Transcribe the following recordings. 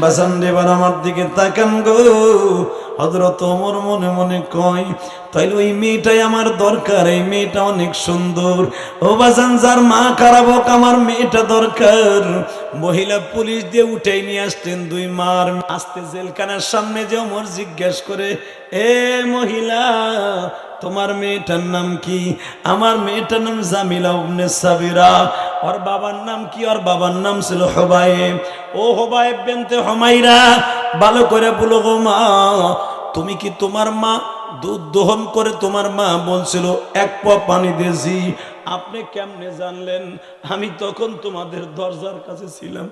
বাসান দেবার আমার দিকে তাকান গো। হজরত ওমর মনে মনে কয়, তাইলে ওই মেয়েটাই আমার দরকার, এই মেয়েটা অনেক সুন্দর। ও বাজান, যার মা খারাপ হোক, আমার মেয়েটা দরকার। মহিলা পুলিশ দিয়ে উঠেই নিয়ে আসতেন দুই মার। আসতে জেলখানার সামনে যে ওমর জিজ্ঞেস করে, এ মহিলা তোমার মেয়েটার নাম কি? আমার মেয়েটার নাম জামিলা উবনে সাবিরা। ওর বাবার নাম কি? ওর বাবার নাম ছিল হবায়েব ও হবায়েব বেনতে হমাইরা, ভালো করে বলো গো মা, তুমি কি তোমার মা? দুধ দহন করে তোমার মা বলছিল, এক পা পানি দিয়েছি আপনি কেমনে জানলেন? আমি তখন তোমাদের দরজার কাছে ছিলাম।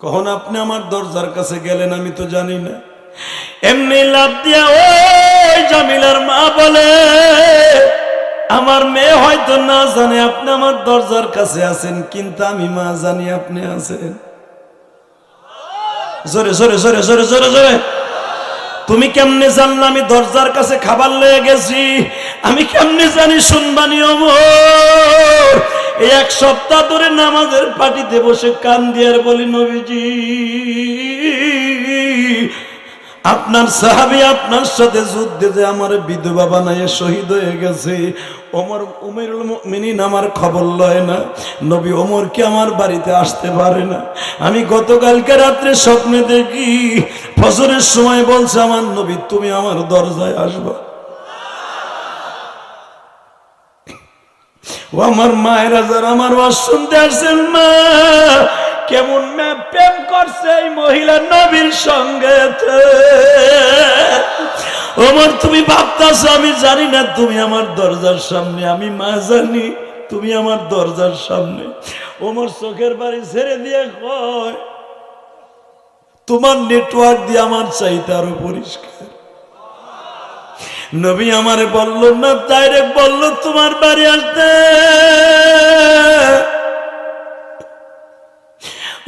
কখন আপনি আমার দরজার কাছে গেলেন আমি তো জানি না। এমনি লাভ দিয়া ওই জামিলার মা বলে, আমার মেয়ে হয়তো না জানে আপনি আমার দরজার কাছে আছেন, কিন্তু আমি মা জানি আপনি আছেন। জোরে জোরে জোরে জোরে জোরে জোরে। তুমি কেমনে জানলে আমি দরজার কাছে খাবার লয়ে গেছি? আমি কেমনে জানি শুনবানি অমর? এই এক সপ্তাহ ধরে নামাজের পাটিতে বসে কান দিয়ার বলি, নবীজি আপনার সাহাবি আপনার সাথে যুদ্ধে যে আমার বিধবা বানায় শহীদ হয়ে গেছে, ওমর, উমেরুল মিনিন আমার খবর লয় না। নবী ওমর কি আমার বাড়িতে আসতে পারে না? আমি গতকালকে রাত্রে স্বপ্নে দেখি ফসরের সময় বলছে আমার নবী, তুমি আমার দরজায় আসবা। ও আমার মায়েরা যারা আমার শুনতে আসছেন মা কেমন প্রেম করছে এই মহিলা নবীর সঙ্গে? ওমর, তুমি ভাবতাছ, আমি জানি না, তুমি আমার দরজার সামনে, আমি মা জানি, তুমি আমার দরজার সামনে। ওমর চোখের বাড়ি ছেড়ে দিয়ে কয়, তোমার নেটওয়ার্ক দিয়ে আমার চাইতে আরও পরিষ্কার। নবী আমারে বলল, না ডাইরেক্ট বলল, তোমার বাড়ি আসতে।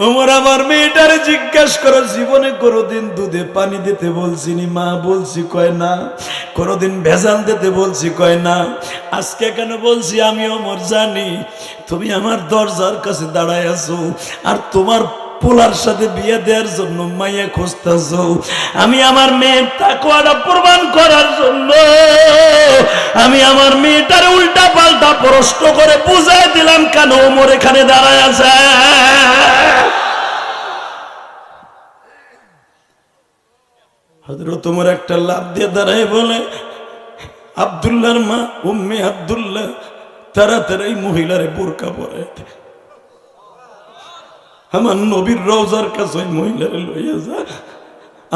ওমর আমার মেয়েটারে জিজ্ঞাসা করো, জীবনে কোনোদিন দুধে পানি দিতে বলছি নি মা বলছি, কয় না। কোনোদিন ভেজাল দিতে বলছি, কয় না। আজকে কেন বলছি, আমি ওমর জানি। তুমি আমার দরজার কাছে দাঁড়ায় আছো। আর তোমার পোলার সাথে বিয়ে দেওয়ার জন্য মাইয়া খুঁজতেছ। আমি আমার মেয়ের তাকুয়াটা প্রমাণ করার জন্য। আমি আমার মেয়েটার উল্টা পাল্টা প্রশ্ন করে বুঝাই দিলাম, কেন ওমর এখানে দাঁড়ায় আছে? তোমার একটা লাভ দিয়ে দাঁড়ায় বলে, আবদুল্লাহর মা, উম্মে আবদুল্লাহ, তাড়াতাড়ি মহিলারে বোরকা পরে আমার নবীর রওজার কাছে ওই মহিলারে লইয়া যা।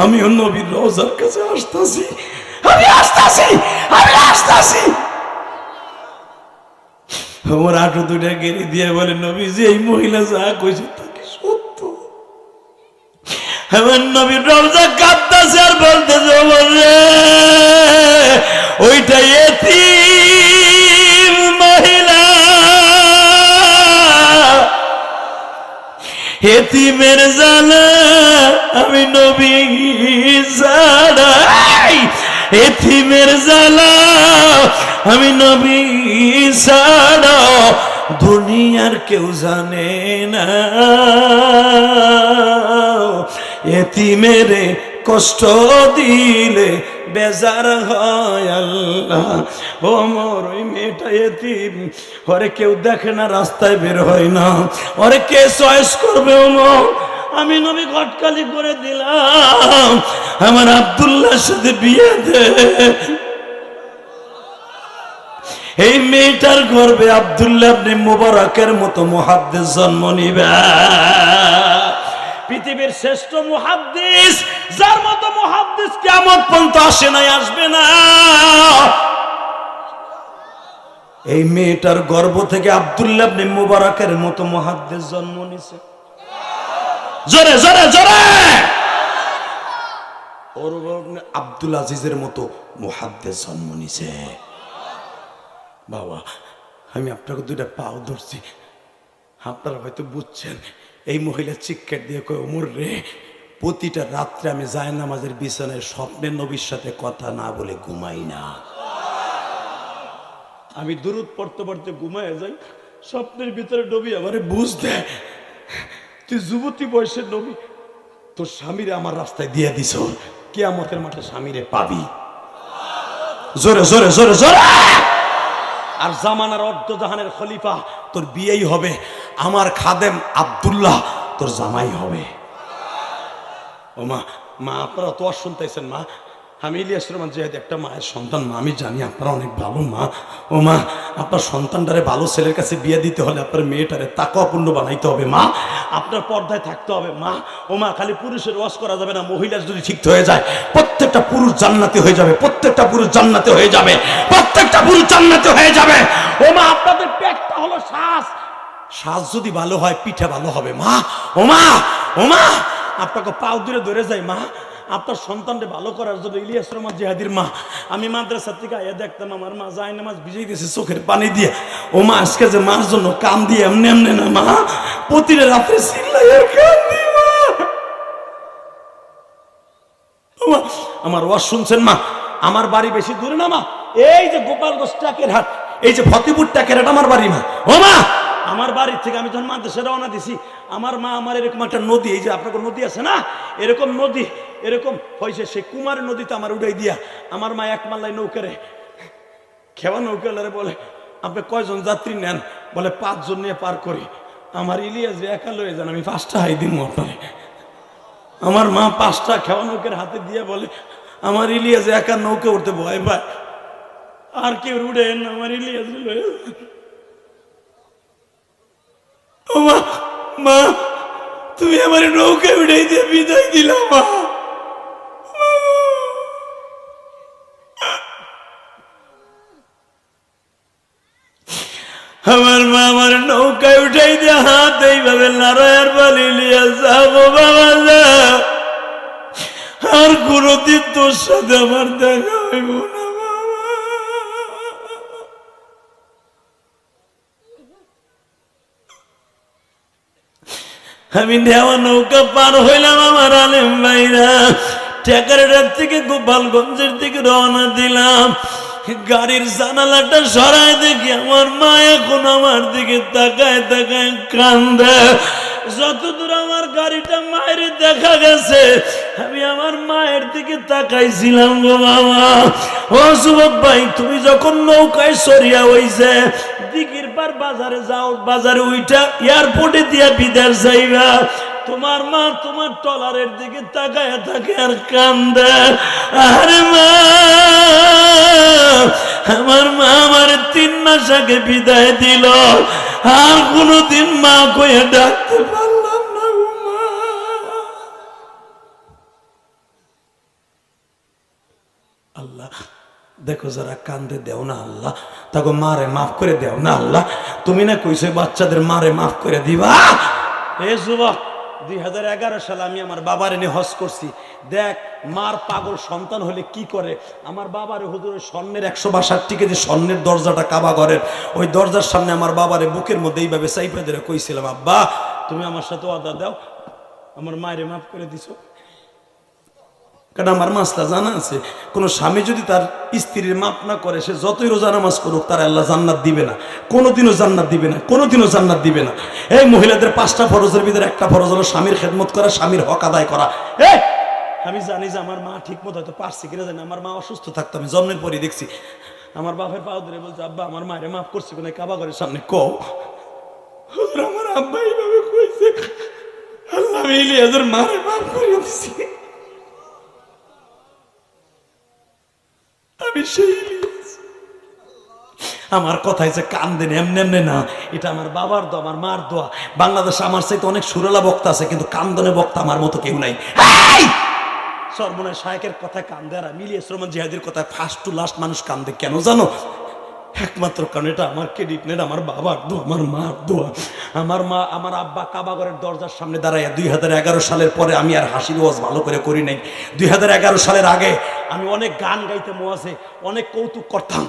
আমিও নবীর রওজার কাছে আসতাছি। আমি আসতাছি! আমি আসতাছি! আমার আটো দুটা গেড়ি দিয়ে বলে, নবীজি, এই মহিলা যা কইছে তাকে সত্য? আমার নবীর রওজা কাঁদতাছে আর বলতেছে ওইটা এতিম। এতিমের জানা আমি নবী জানাই এতিমের জালা আমি নবী সারা দুনিয়ার কেউ জানে না। এতিমেরে কষ্ট দিলে বেজার হয় আল্লাহ। ও মোর ওই মেয়েটা এতিম। ওরে কেউ দেখে না রাস্তায় বের হয় না। ওরে কে চয়েস করবে ও মোর? আমি নবী ঘটকালি করে দিলাম। আমার আব্দুল্লাহর সাথে বিয়ে দে। এই মেয়েটার গর্বে আব্দুল্লাহ আপনি মুবারকের মতো মহাদ্দেশ জন্ম নিবে। পৃথিবীর শ্রেষ্ঠ মুহাদ্দিস, যার মতো মুহাদ্দিস কেমন পর্যন্ত আসে নাই, আসবে না। এই মেয়েটার গর্ভ থেকে আব্দুল্লাহ মুবারকের মতো মহাদ্দেশ জন্ম নিছে। জোরে জোরে জোরে! আব্দুল আজিজের মতো মুহাদ্দেশ জন্ম নিছে। বাবা, আমি আপনাকে দুইটা পাও ধরছি। আপনারা হয়তো বুঝছেন। এই মহিলা চিৎকার দিয়ে কয়, ওমর রে, প্রতিটা রাত্রে আমি যায় নামাজের বিছানায় স্বপ্নের নবীর সাথে কথা না বলে ঘুমাই না। আমি দূরত পড়তে পড়তে ঘুমায় যাই, স্বপ্নের ভিতরে নবী আমারে বুঝ তুই যুবতী বয়সের নবী, তোর স্বামীরে আমার রাস্তায় দিয়ে দিস দিছ কেয়ামতের মাঠে স্বামীরে পাবি। জোরে জোরে জোরে জোরে! আর জামানার অর্ধ জাহানের খলিফা, তোর বিয়েই হবে। আমার খাদেম আব্দুল্লাহ, তোর জামাই হবে। ও মা মা, আপনারা তো আর শুনতেছেন মা। আমি ইলিয়াস রহমান যেহেতু একটা মায়ের সন্তান, মা, আমি জানি আপনারা অনেক ভালো মা। ও মা, আপনার সন্তানটারে ভালো ছেলের কাছে বিয়ে দিতে হলে আপনার মেয়েটারে তাকওয়াপূর্ণ বানাইতে হবে মা। আপনার পর্দায় থাকতে হবে মা। ও মা, খালি পুরুষের ওয়াশ করা যাবে না, মহিলার যদি ঠিক হয়ে যায়, প্রত্যেকটা পুরুষ জান্নাতে হয়ে যাবে, প্রত্যেকটা পুরুষ জান্নাতে হয়ে যাবে, প্রত্যেকটা পুরুষ জান্নাতে হয়ে যাবে। ও মা, আপনাদের শ্বাস শ্বাস যদি ভালো হয়, পিঠে ভালো হবে। মা, ও মা ও মা, আপনাকে পাও দূরে ধরে যাই, মা। আপনার সন্তানটা ভালো করার জন্য ইলিয়াস রহমান জিহাদির মা। আমি মাদ্রাসা থেকে আইয়া দেখতাম, আমার মা যায় নামাজ ভিজাই গেছে চোখের পানি দিয়ে। ও মা, আজকে যে মার জন্য কান দিয়ে এমনি এমনি না, মা। প্রতিটা রাত্রে আমার ওয়াজ শুনছেন, মা? আমার বাড়ি বেশি দূরে না, মা? এই যে গোপালগঞ্জ টাকের হাট, এই যে ফতেপুর টাকের হাট, আমার বাড়ি, মা। ও মা আমার বাড়ির থেকে আমি যখন মাদ্রাসা রওনা দিছি আমার মা আমার এরকম একটা নদী এই যে আপনার নদী আছে না? এরকম নদী এরকম হয়েছে সে কুমার নদীতে আমার উড়াই দিয়া আমার মা এক মাল্লায় নৌকারে খেওয়া নৌকালারে বলে আপনি কয়জন যাত্রী নেন? বলে পাঁচজন নিয়ে পার করি। আমার ইলিয়াস একা লয়ে যান আমি পাঁচটা হাই দিন আপনারে। আমার মা পাঁচটা খেওয়া নৌকের হাতে দিয়ে বলে আমার ইলিয়াস একা নৌকে উঠতে ভয় পায়। আর কেউ না, আমার ইলিয়াস লয়ে যান। তুমি আমার নৌকে বিদায় দিলাম মা। আমার মা আমার নৌকায় উঠাই দিয়ে হাত এইভাবে নারায়ণ বলি লিয়া যাব, বাবা যা। আর কোনদিন তোর সাথে আমার দেখা হইব না বাবা আমি নেওয়া নৌকা পার হইলাম আমার আলেম ভাইরা। টেকারেটার থেকে গোপালগঞ্জের দিকে রওনা দিলাম। গাড়ির জানালাটা সরাই দেখি আমার মা এখন আমার দিকে তাকায় তাকায় কান্দে। যতদূর আমার গাড়িটা মায়ের দেখা গেছে, আমি আমার মায়ের দিকে তাকাইছিলাম গো বাবা। ও যুবক ভাই, তুমি যখন নৌকায় সরিয়া হইছে দিকির বাজারে যাও, বাজারে এয়ারপোর্টে যাইবা। তোমার মা তোমার টলারের দিকে তাকায় থাকে আর কান্দে। আরে মা, আমার মা আমার তিন মাস আগে বিদায় দিল। আর কোনোদিন মা কয়ে ডাকতে পারলাম দেখো যারা কান্দে, দেও না আল্লাহ। তাকে মারে মাফ করে দেও না আল্লাহ। তুমি না কইছে বাচ্চাদের মারে মাফ করে দিবা। এ যুবক, দুই হাজার এগারো সালে আমি আমার বাবার এনে হজ করছি। দেখ, মার পাগল সন্তান হলে কি করে? আমার বাবার হুজুরের স্বর্ণের একশো বাষট্টি কেজি স্বর্ণের দরজাটা কাবা করেন ওই দরজার সামনে আমার বাবারে বুকের মধ্যে এইভাবে সাইপে ধরে কইছিলাম, আব্বা, তুমি আমার সাথে অদা দাও। আমার মায়ের মাফ করে দিছো। কারণ আমার মাসটা জানা আছে, কোনো স্বামী যদি তার স্ত্রীর মাপ না করে, সে যতই রোজা নামাজ করুক, তার আল্লাহ জান্নাত দিবে না। কোনোদিনও জান্নাত দিবে না, কোনোদিনও জান্নাত দিবে না। এই মহিলাদের পাঁচটা ফরজের ভিতরে একটা ফরজ হলো স্বামীর খেদমত করা, স্বামীর হক আদায় করা। এই আমি জানি যে আমার মা ঠিক মতো হয়তো পারছি কিনা, জানি। আমার মা অসুস্থ থাকতো, আমি জন্মের পরই দেখছি। আমার বাপের পাও ধরে বলছে, আব্বা, আমার মায়ের মাফ করছি কোনো কাবা ঘরের সামনে। কও। আমার আব্বা এইভাবে কইছে। আল্লাহ আমি ইলিয়াসের মারে মাফ করে দিছি। আমি সেই আমার কথায় যে কান দেন এমনি এমনি না, এটা আমার বাবার দোয়া, আমার মার দোয়া। বাংলাদেশে আমার চাইতে অনেক সুরেলা বক্তা আছে, কিন্তু কান্দনে বক্তা আমার মতো কেউ নাই! সর্বনাশ শায়কের কথায় কান্দে আর মিলিয়ে শ্রমণ জিহাদির কথায় ফার্স্ট টু লাস্ট মানুষ কান্দে। কেন জানো? একমাত্র কারণ এটা আমার ক্রেডিট নেই আমার বাবার দোয়া, আমার মার দোয়া। আমার মা, আমার আব্বা কাবাগরের দরজার সামনে দাঁড়াইয়া দুই হাজার সালের পরে আমি আর হাসির ওয়াজ ভালো করে করি নাই। দুই হাজার এগারো সালের আগে আমি অনেক গান গাইতে মোয়াজে, অনেক কৌতুক করতাম।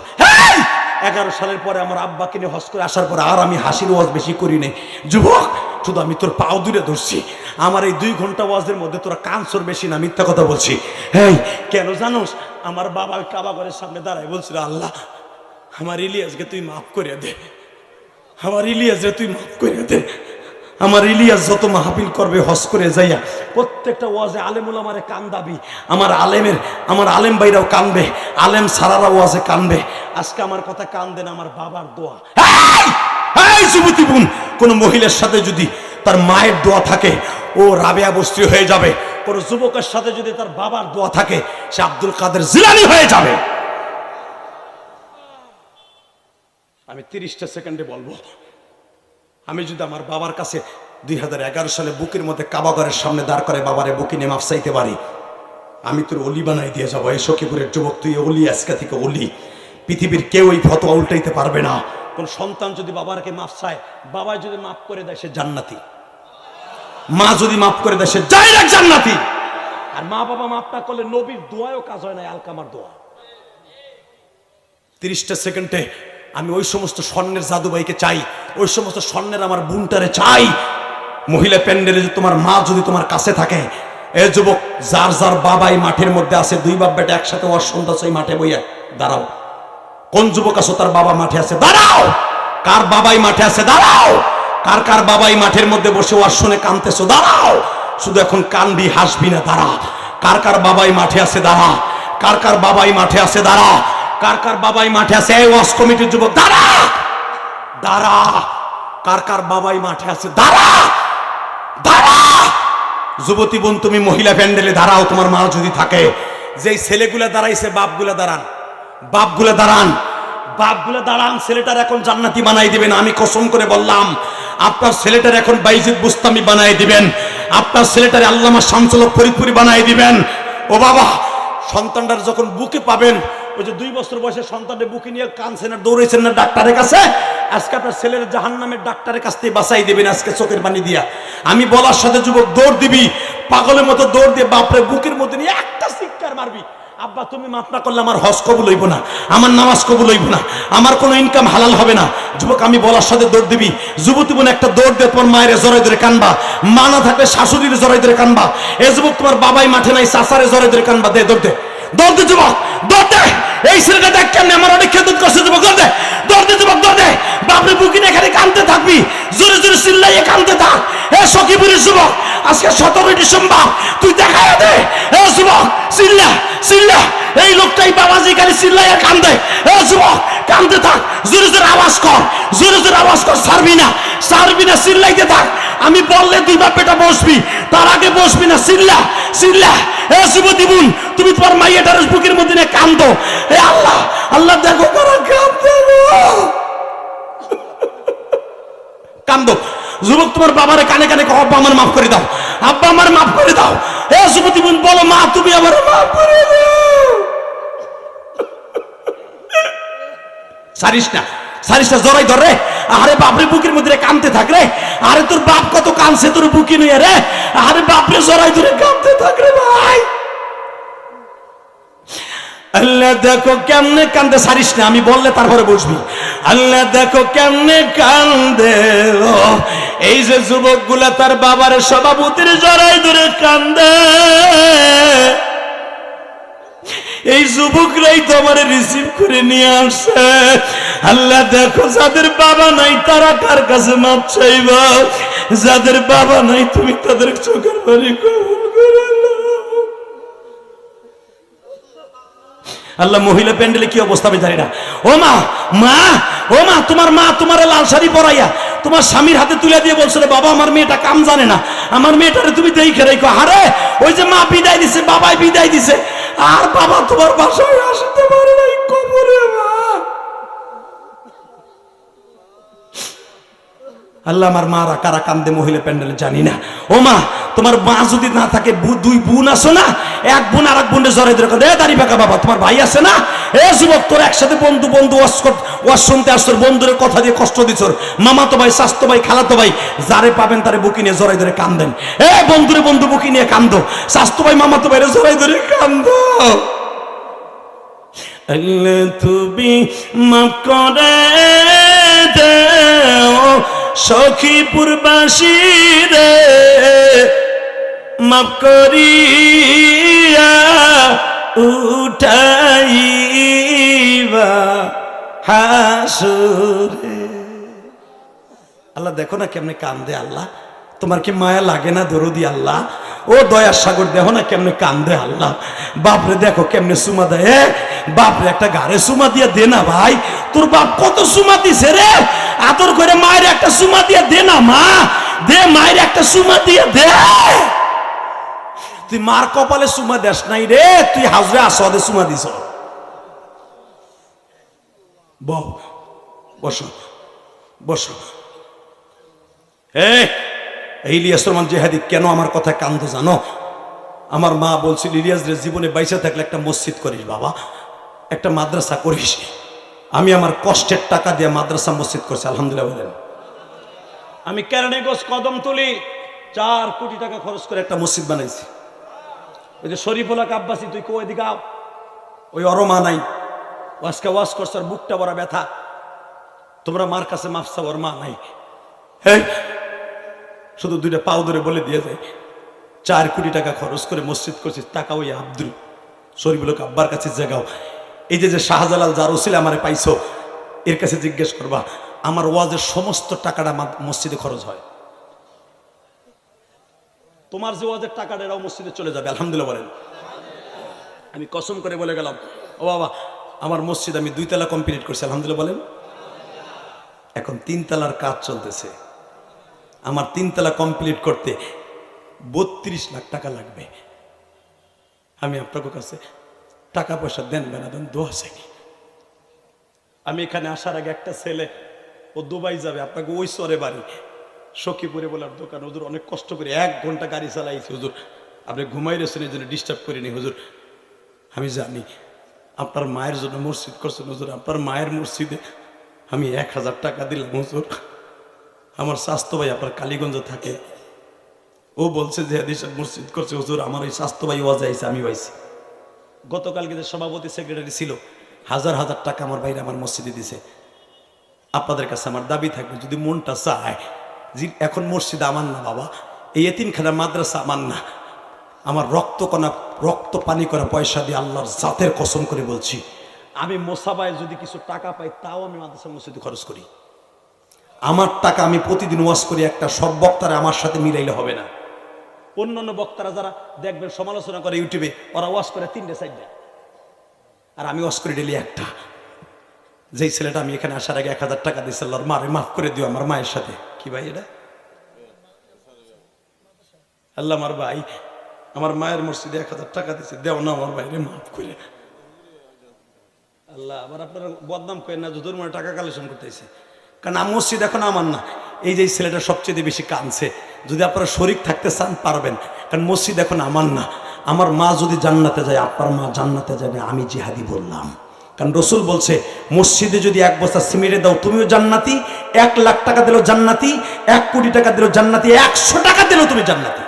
এগারো সালের পরে আমার আব্বাকে নিয়ে হস করে আসার পরে আর আমি হাসির ওয়াজ বেশি করি নাই। যুবক, শুধু আমি তোর পাও দূরে ধরছি। আমার এই দুই ঘণ্টা ওয়াজের মধ্যে তোরা কানসর বেশি না, মিথ্যা কথা বলছি। হ্যাঁ কেন জানোস? আমার বাবা কাবাগরের সামনে দাঁড়ায় বলছিল, আল্লাহ আমার ইলিয়াসকে তুই মাফ করে দে। আমার ইলিয়াসকে তুই মাফ করে দে। আমার ইলিয়াস যত মাহফিল করবে হস করে যাইয়া প্রত্যেকটা ওয়াজে আলেমুল আমারে কান্দাবি। আমার আলেমের আমার আলেম ভাইরাও কানবে। আলেম সারারা ওয়াজে কানবে। আজকে আমার কথা কান দেন আমার বাবার দোয়া! এই যুবতী বোন, কোন মহিলার সাথে যদি তার মায়ের দোয়া থাকে, ও রাবেয়া বস্তি হয়ে যাবে। কোন যুবকের সাথে যদি তার বাবার দোয়া থাকে, সে আব্দুল কাদের জিলানি হয়ে যাবে। আমি তিরিশটা সেকেন্ডে বলব। আমি যদি আমার বাবার কাছে দুই হাজার এগারো সালে বুকের মধ্যে কাবাগরের সামনে দাঁড় করে, বাবারে, বুকি নেমাফ চাইতে পারি। আমি তোর অলি বানাই দিয়ে যাব। এই সখীপুরের যুবক, তুই অলি, আজকে থেকে অলি। পৃথিবীর কেউ এই ফটো উল্টাইতে পারবে না। কোন সন্তান যদি বাবাকে মাফ চায়, বাবা যদি মাফ করে দেয়, সে জান্নাতি। মা যদি মাফ করে দেয়, সে ডাইরেক্ট জান্নাতি। আর মা বাবা মাফ না করলে নবীর দোয়ায়ও কাজ হয় না আলকামার দোয়া। তিরিশটা সেকেন্ডে আমি ওই সমস্ত স্বর্ণের জাদুবাইকে চাই, ওই সমস্ত স্বর্ণের আমার বুনটারে চাই। মহিলা প্যান্ডেলে যে তোমার মা যদি তোমার কাছে থাকে, এ যুবক, যার যার বাবাই মাঠের মধ্যে আছে, দুই বাপ বেটা একসাথে সন্ধ্যা সেই মাঠে বইয়া দাঁড়াও। কোন যুবক আছো, তার বাবা মাঠে আছে, দাঁড়াও! কার বাবাই মাঠে আছে, দাঁড়াও! কার কার বাবাই মাঠের মধ্যে বসে ওয়ার শুনে কানতেছো দাঁড়াও! শুধু এখন কানবি হাসবি না, দাঁড়া। কার কার বাবাই মাঠে আছে, দাঁড়া। কার কার বাবাই মাঠে আছে, দাঁড়া। কার কার বাবাই মাঠে আছে? ওয়াস কমিটির যুবক, দাঁড়া! দাঁড়া! কার কার বাবাই মাঠে আছে? দাঁড়া! দাঁড়া! যুবতী বোন, তুমি মহিলা প্যান্ডেলে দাঁড়াও, তোমার মা যদি থাকে। যেই ছেলেগুলা দাঁড়াইছে, বাপগুলা দাঁড়ান। বাপগুলা দাঁড়ান। বাপগুলা দাঁড়ান, ছেলেটার এখন জান্নাতি বানাই দিবেন। আমি কসম করে বললাম, আপনার ছেলেটার এখন বাইজিদ বুস্তামি বানাই দিবেন। আপনার ছেলেটার আল্লামা শামসুলক ফরিদপুরি বানাই দিবেন। ও বাবা, সন্তানটার যখন বুকে পাবেন ওই যে দুই বছর বয়সে সন্তানটা বুকে নিয়ে কানছেন আর দৌড়েছেন না ডাক্তারের কাছে? আজকে আপনার ছেলের জাহান নামের ডাক্তারের কাছ থেকে বাঁচাই দেবেন আজকে চোখের পানি দিয়া। আমি বলার সাথে যুবক, দৌড় দিবি। পাগলের মতো দৌড় দিয়ে বাপরে বুকের মধ্যে নিয়ে একটা শিক্ষার মারবি। আব্বা, তুমি মাফ না করলে আমার হজ কবুল হইব না, আমার নামাজ কবুল হইব না, আমার কোনো ইনকাম হালাল হবে না। যুবক, আমি বলার সাথে দৌড় দিবি। যুবতী বোন, একটা দৌড় দিয়ে তোমার মায়ের জড়াই ধরে কানবা। মা না থাকলে শাশুড়ির জড়াই ধরে কানবা। এ যুবক, তোমার বাবাই মাঠে নাই চাষারে জড়াই ধরে কানবা। দে, দৌড় দে। দৌড় দে যুবক, দৌড় দে। এই ছেলেটা দেখ কেমন আমার অনেক খেদত করছে, যুবক, দৌড় দে দৌড় দে, যুবক, দৌড় দে। বাপরে বুকিন এখানে কানতে থাকবি। জোরে জোরে চিল্লাইয়ে কানতে থাক। এ সখীপুরের যুবক, আজকে সতেরোই ডিসেম্বর, তুই দেখায় দে। এ যুবক, চিল্লা চিল্লা। এই লোকটাই বাবাজি খালি চিল্লাইয়া কান্দে এ যুবক কান্দতে থাক। জোরে জোরে আওয়াজ কর। জোরে জোরে আওয়াজ কর সারবি না। সারবি না, চিল্লাইতে থাক। আমি বললে তুই বাপেটা বসবি, তার আগে বসবি না। চিল্লা চিল্লা এ যুবতী বোন, তুমি তোমার মাইয়াটার বুকের মধ্যে নিয়ে কান্দো। এ আল্লাহ আল্লাহ দেখো কারা কান্দে। কান্দো। যুবক, তোমার বাবারে কানে কানে আব্বা আমার মাফ করে দাও। আব্বা আমার মাফ করে দাও। এ যুবতী বোন, বলো, মা, তুমি আমার মাফ করে দাও। সারিস না সারিস না জড়াই ধর আরে বাপরে, বুকের মধ্যে কানতে থাক রে। আরে তোর বাপ কত কানছে তোর বুকি নিয়ে রে। আরে বাপরে জড়াই ধরে কানতে থাক রে ভাই। আল্লাহ দেখো কেমনে কান্দে, সারিস না, আমি বললে তারপরে বসবি আল্লাহ দেখো কেমনে কান্দে এই যে যুবকগুলা তার বাবার সভাপতির জড়াই ধরে কান্দে। এই যুবকরাই তো আমার রিসিভ করে নিয়ে আসছে। আল্লাহ, দেখো, যাদের বাবা নাই, তারা কার কাছে মাপ চাইব? যাদের বাবা নাই, তুমি তাদের চোখের বাড়ি কবুল করে আল্লাহ, মহিলা প্যান্ডেলে কি অবস্থা আমি জানি না। ও মা মা, ও মা, তোমার মা তোমার লাল শাড়ি পরাইয়া তোমার স্বামীর হাতে তুলে দিয়ে বলছিল, বাবা, আমার মেয়েটা কাম জানে না। আমার মেয়েটারে তুমি দেখে রেখো। আরে, ওই যে মা বিদায় দিছে। আর বাবা তোমার বাসায় আসতে পারে নাই কবরে মা আল্লাহ আমার মারা কারা কান্দে মহিলা প্যান্ডেলে জানি না। ও মা, তোমার মা যদি না থাকে দুই বোন আসো না? এক বোন আর এক বোনের জড়াই ধরে এ দাঁড়ি বাঁকা বাবা, তোমার ভাই আছে না? এ যুবক, তোর একসাথে বন্ধু বন্ধু কর- শুনতে আসতোর বন্ধুরের কথা দিয়ে কষ্ট দিছর মামা তো ভাই স্বাস্থ্য ভাই, খালাতো ভাই, যারে পাবেন তারে বুকি নিয়ে জড়াই ধরে কান্দেন। এ বন্ধুরে বন্ধু বুকি নিয়ে কান্দো। স্বাস্থ্য ভাই, মামা তো ভাইরে জড়াই ধরে কান্দো। আল্লাহ তুমি মাফ করে। সখীপুরবাসী রে মাফ করিয়া উঠাইবা হাসুরে। আল্লাহ দেখো না কেমনে কান্দে আল্লাহ। তোমার কি মায়া লাগে না দরদি আল্লাহ? ও দয়ার সাগর, দেখো না কেমনে কান্দে আল্লাহ। বাপরে, দেখো কেমনে সুমা দেয়। বাপরে, একটা গাড়ে সুমা দিয়ে দে না ভাই। তোর বাপ কত সুমা দিছে রে? আদর করে মায়ের একটা সুমা দিয়ে দে না মা। দে, মায়ের একটা সুমা দিয়ে দে। তুই মার কপালে সুমা দেস নাই রে। তুই হাজরে আসাদে সুমা বউ বসো বসো। এই এই ইলিয়াস রহমান জেহাদি, কেন আমার কথা কান্দ জানো? আমার মা বলছিল, ইলিয়াস রে, জীবনে বাইসে থাকলে একটা মসজিদ করিস বাবা, একটা মাদ্রাসা করিস। আমি আমার কষ্টের টাকা দিয়ে মাদ্রাসা মসজিদ করছি, আলহামদুলিল্লাহ বলেন। আমি কেরানীগঞ্জ কদম তুলি, চার কোটি টাকা খরচ করে একটা মসজিদ বানাইছি। ওই যে শরীফুল্লাহ আব্বাসি, তুই কই দিকে আও। ওই অরমা নাই। ওয়াজকে ওয়াজ করছে বুকটা বড় ব্যথা। তোমরা মার কাছে মাফসা ওর মা নাই। হ্যাঁ শুধু দুইটা পাও ধরে বলে দিয়ে যায়, চার কোটি টাকা খরচ করে মসজিদ করছিস, টাকা ওই আব্দুল। শরীফুল্লাহ আব্বার কাছে জাগাও। এই যে যে শাহজালাল যার ওসিল আমারে পাইছো, এর কাছে জিজ্ঞেস করবা, আমার ওয়াজের সমস্ত টাকাটা মসজিদে খরচ হয়। তোমার যে ওয়াজের টাকাটা, এরাও মসজিদে চলে যাবে, আলহামদুলিল্লাহ বলেন। আমি কসম করে বলে গেলাম, ও বাবা, আমার মসজিদ আমি দুই তলা কমপ্লিট করছি, আলহামদুলিল্লাহ বলেন। এখন তিন তলার কাজ চলতেছে। আমার তিনতলা কমপ্লিট করতে বত্রিশ লাখ টাকা লাগবে। আমি আপনার কাছে টাকা পয়সা দেন বেনা দেন দোয়া আমি এখানে আসার আগে একটা ছেলে, ও দুবাই যাবে, আপনাকে ওই সরে বাড়ি। সখীপুরে বলার দোকান, হুজুর অনেক কষ্ট করে এক ঘণ্টা গাড়ি চালাইছি, হুজুর। আপনি ঘুমাই রেছেন এই জন্য ডিস্টার্ব করিনি, হুজুর। আমি জানি, আপনার মায়ের জন্য মসজিদ করছেন, হুজুর। আপনার মায়ের মসজিদে আমি এক হাজার টাকা দিলাম, হুজুর। আমার স্বাস্থ্য ভাই আপনার কালীগঞ্জে থাকে। ও বলছে যে, হাদিস মসজিদ করছে, হুজুর, আমার ওই স্বাস্থ্য ভাই ওয়াজ আইছে, আমি পাইছি গতকালকে যে সভাপতি সেক্রেটারি ছিল, হাজার হাজার টাকা আমার ভাইরা আমার মসজিদে দিছে। আপনাদের কাছে আমার দাবি থাকবে, যদি মনটা চায়, যে এখন মসজিদ আমার না বাবা, এই এতিমখানা মাদ্রাসা আমার না। আমার রক্ত কণা রক্ত পানি করা পয়সা দিয়ে আল্লাহর জাতের কসম করে বলছি, আমি মোসাবায় যদি কিছু টাকা পাই, তাও আমি মাদ্রাসা মসজিদে খরচ করি। আমার টাকা আমি প্রতিদিন ওয়াশ করি, একটা সব বক্তারা আমার সাথে মিলাইলে হবে না। অন্যান্য বক্তারা যারা দেখবেন, সমালোচনা করে ইউটিউবে, ওরা ওয়াশ করে তিনটে সাইড আর আমি ওয়াশ করি ডেলি একটা। যেই ছেলেটা আমি এখানে আসার আগে এক হাজার টাকা দিয়েছে, আল্লাহর মারে মাফ করে দিও আমার মায়ের সাথে। কি ভাই এটা? আল্লাহ আমার ভাই, আমার মায়ের মসজিদে এক হাজার টাকা দিয়েছে, দেও না আমার ভাইরে মাফ করে। আল্লাহ, আবার আপনারা বদনাম করেন না, যদুর মনে টাকা কালেকশন করতেছে কারণ আমার মসজিদ এখন আমার না। এই যে ছেলেটা সবচেয়ে বেশি কানছে যদি আপনারা শরিক থাকতে চান, পারবেন। কারণ মসজিদ এখন আমার না। আমার মা যদি জান্নাতে যায়, আপনার মা জান্নাতে যাবে, আমি জিহাদি বললাম। কারণ রসুল বলছে, মসজিদে যদি এক বস্তা সিমেন্টে দাও, তুমিও জান্নাতি। এক লাখ টাকা দিলেও জান্নাতি। এক কোটি টাকা দিলেও জান্নাতি। একশো টাকা দিলেও তুমি জান্নাতি।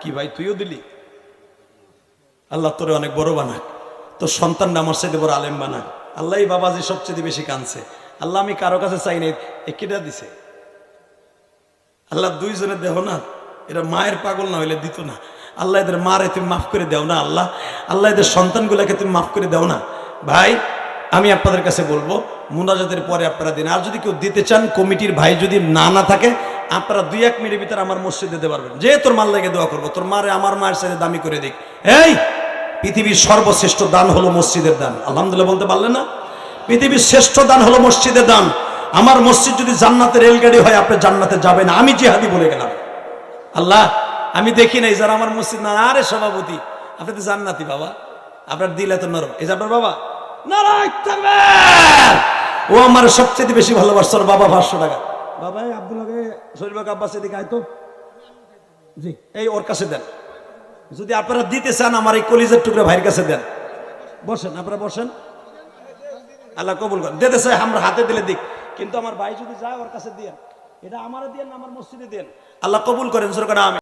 কি ভাই, তুইও দিলি? আল্লাহ তোরে অনেক বড় বানাক। তোর সন্তানটা আমার সাথে বড় আলেম বানাক। আল্লাহ বাবাজি সবচেয়ে বেশি কানছে আল্লাহ আমি কারও কাছে চাই নাই একিটা দিছে? আল্লাহ দুইজনে দেহ না এটা মায়ের পাগল না হইলে দিত না। আল্লাহ এদের মারে তুমি মাফ করে দাও না, আল্লাহ। আল্লাহ এদের সন্তানগুলোকে তুমি মাফ করে দাও না। ভাই, আমি আপনাদের কাছে বলব, মুনাজাতের পরে আপনারা দিন। আর যদি কেউ দিতে চান, কমিটির ভাই যদি না না থাকে, আপনারা দুই এক মিনিটের ভিতরে আমার মসজিদে দিতে পারবেন। যে তোর মাল লাগে দোয়া করব, তোর মারে আমার মায়ের সাথে দামি করে দিক। এই, পৃথিবীর সর্বশ্রেষ্ঠ দান হলো মসজিদের দান। আলহামদুলিল্লাহ বলতে পারলেন না? পৃথিবীর শ্রেষ্ঠ দান হলো মসজিদের দান। আমার মসজিদ যদি জান্নাতের রেলগাড়ি হয়, আপনি জান্নাতে যাবেন আমি জিহাদি বলে গেলাম। আল্লাহ, আমি দেখি নাই যারা আমার মসজিদ না। আরে সভাপতি, আপনি তো জান্নাতি বাবা। আপনার দিল এত নরম। এই আপনার বাবা ও আমার সবচেয়ে বেশি ভালোবাসছে বাবা পাঁচশো টাকা। বাবা আব্দুল্লাহকে শরীফ আব্বাস এদিকে আয় তো। জি, এই ওর কাছে দেন। যদি আপনারা দিতে চান, আমার এই কলিজের টুকরা ভাইয়ের কাছে দেন। বসেন, আপনারা বসেন। আল্লাহ কবুল করেন দে চাই আমরা হাতে দিলে দিক। কিন্তু আমার ভাই যদি যায় ওর কাছে দিয়ে এটা আমার দিয়ে না, আমার মসজিদে দেন আল্লাহ কবুল করেন সরকার আমি